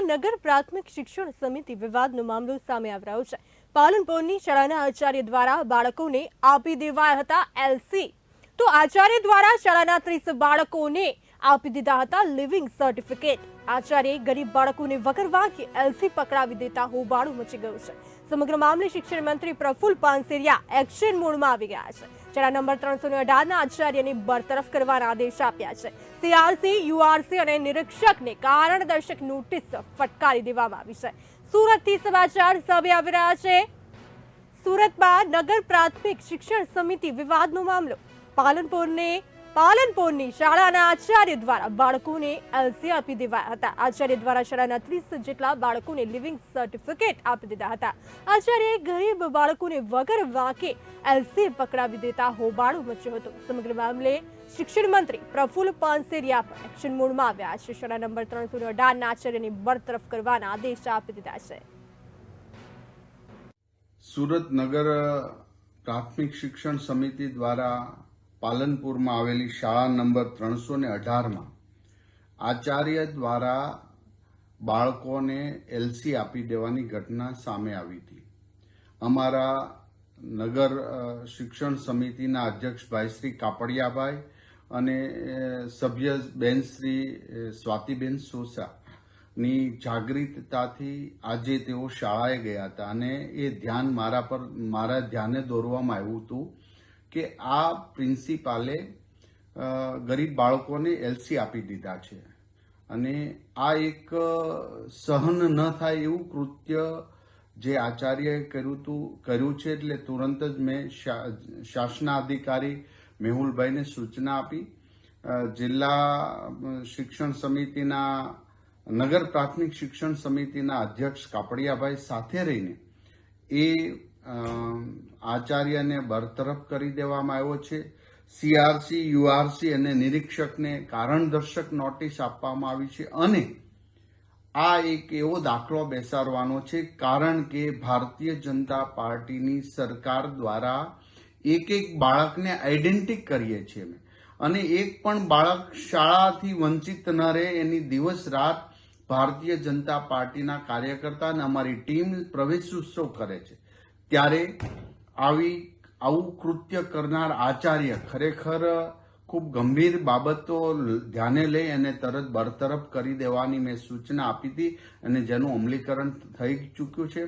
નગર પ્રાથમિક શિક્ષણ સમિતિ વિવાદનો મામલો સામે આવી રહ્યો છે. પાલનપુરની શાળાના આચાર્ય દ્વારા બાળકોને આપી દેવાયા હતા એલસી. તો આચાર્ય દ્વારા શાળાના ત્રીસ બાળકોને આપી દીધા હતા લિવિંગ સર્ટિફિકેટ. આચાર્ય ગરીબ બાળકોને વગર કે એલસી પકડાવી દેતા હોબાળું મચી ગયું છે. સમગ્ર મામલે શિક્ષણ મંત્રી પ્રફુલ પાનસેરિયા એક્શન મોડમાં આવી ગયા છે. જેના નંબર ત્રણસો ને અઢારના આચાર્યને બરતરફ કરવાના આદેશ આપ્યા છે. સીઆરસી, યુઆરસી અને નિરીક્ષકને કારણ દર્શક નોટિસ ફટકારી દેવામાં આવી છે. સુરતથી સમાચાર સામે આવી રહ્યા છે. સુરતમાં નગર પ્રાથમિક શિક્ષણ સમિતિ વિવાદનો મામલો. પાલનપુરને પાલનપુરની શાળાના આચાર્ય દ્વારા બાળકોને એલસી આપી દેવાયા હતા. આચાર્ય દ્વારા શાળાના ત્રીસ જેટલા બાળકોને લિવિંગ સર્ટિફિકેટ આપી દીધા હતા. આચાર્યએ ગરીબ બાળકોને વગર વાંકે એલસી પકડાવી દેતા હોબાળો મચ્યો હતો. સમગ્ર મામલે શિક્ષણ મંત્રી પ્રફુલ્લ પાનસેરિયા પણ એક્શન મોડમાં આવ્યા છે. શાળા નંબર ત્રણસો અઢારના આચાર્યની બરતરફ કરવાના આદેશ આપી દીધા છે. સુરત નગર પ્રાથમિક શિક્ષણ સમિતિ દ્વારા પાલનપુરમાં આવેલી શાળા નંબર ત્રણસો ને અઢારમાં આચાર્ય દ્વારા બાળકોને એલસી આપી દેવાની ઘટના સામે આવી હતી. અમારા નગર શિક્ષણ સમિતિના અધ્યક્ષ ભાઈ શ્રી કાપડિયાભાઈ અને સભ્ય બેન શ્રી સ્વાતિબેન સોસા ની જાગૃતતાથી આજે તેઓ શાળાએ ગયા હતા અને એ ધ્યાન મારા પર, મારા ધ્યાને દોરવામાં આવ્યું હતું કે આ પ્રિન્સિપાલે ગરીબ બાળકોને એલસી આપી દીધા છે. અને આ એક સહન ન થાય એવું કૃત્ય જે આચાર્યએ કર્યું હતું કર્યું છે એટલે તુરંત જ મેં શા- શાસનાધિકારી મેહુલભાઈને સૂચના આપી. જિલ્લા શિક્ષણ સમિતિના, નગર પ્રાથમિક શિક્ષણ સમિતિના અધ્યક્ષ કાપડિયાભાઈ સાથે રહીને એ આચાર્યને બરતરફ કરી દેવામાં આવ્યો છે. સીઆરસી યુઆરસી અને નિરીક્ષકને કારણદર્શક નોટિસ આપવામાં આવી છે અને આ એક એવો દાખલો બેસાડવાનો છે, કારણ કે ભારતીય જનતા પાર્ટીની સરકાર દ્વારા એક એક બાળકને આઈડેન્ટિક કરીએ છીએ અમે. અને એક પણ બાળક શાળાથી વંચિત ન રહે એની દિવસ રાત ભારતીય જનતા પાર્ટીના કાર્યકર્તા અને અમારી ટીમ પ્રવેશ ઉત્સવ કરે છે. ત્યારે આવી આવું કૃત્ય કરનાર આચાર્ય ખરેખર ખૂબ ગંભીર બાબતો ધ્યાને લઈ અને તરત બરતરફ કરી દેવાની મેં સૂચના આપી હતી અને જેનું અમલીકરણ થઈ ચૂક્યું છે.